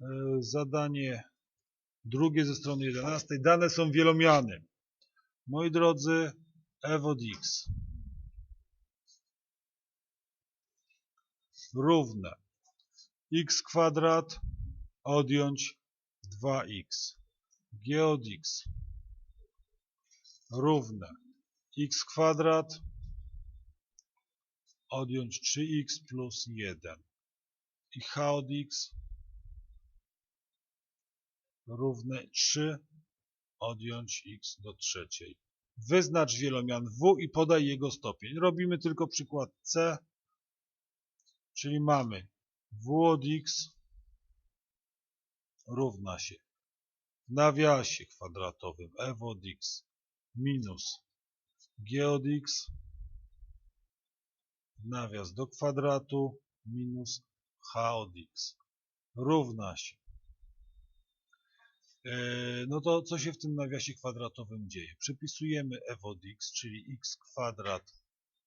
E, Zadanie drugie ze strony 11. Dane są wielomiany. Moi drodzy, f od x równe x kwadrat odjąć 2x. g od x równe x kwadrat odjąć 3x plus 1 i h od x równe 3 odjąć x do trzeciej. Wyznacz wielomian w i podaj jego stopień. Robimy tylko przykład c, czyli mamy w od x równa się w nawiasie kwadratowym f od x minus g od x nawias do kwadratu minus h od x równa się. E, No to co się w tym nawiasie kwadratowym dzieje? Przypisujemy f od x, czyli x kwadrat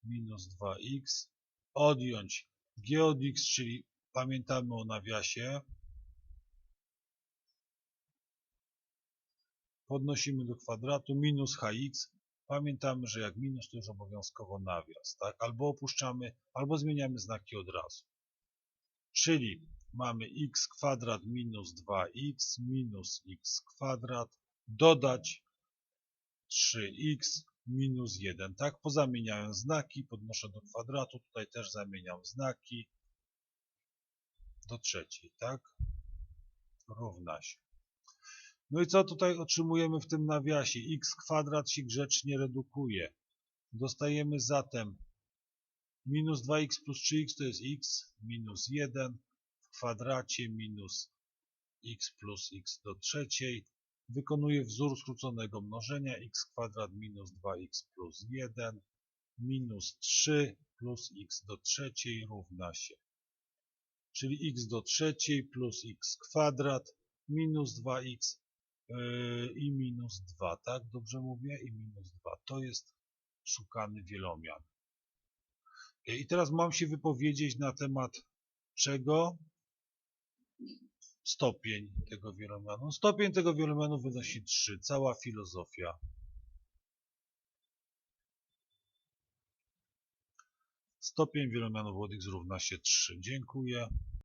minus 2x, odjąć g od x, czyli pamiętamy o nawiasie, podnosimy do kwadratu, minus hx, pamiętamy, że jak minus to już obowiązkowo nawias, tak? Albo opuszczamy, albo zmieniamy znaki od razu. Czyli mamy x kwadrat minus 2x minus x kwadrat dodać 3x minus 1. Tak, pozamieniałem znaki, podnoszę do kwadratu, tutaj też zamieniam znaki do trzeciej, tak? Równa się. No i co tutaj otrzymujemy w tym nawiasie? x kwadrat się grzecznie redukuje. Dostajemy zatem minus 2x plus 3x to jest x minus 1 w kwadracie minus x plus x do trzeciej. Wykonuję wzór skróconego mnożenia x kwadrat minus 2x plus 1 minus 3 plus x do trzeciej równa się. Czyli x do trzeciej plus x kwadrat minus 2x yy, i minus 2, tak? Dobrze mówię? I minus 2. To jest szukany wielomian. I teraz mam się wypowiedzieć na temat czego? Stopień tego wielomianu. Stopień tego wielomianu wynosi 3. Cała filozofia. Stopień wielomianu od x równa się 3. Dziękuję.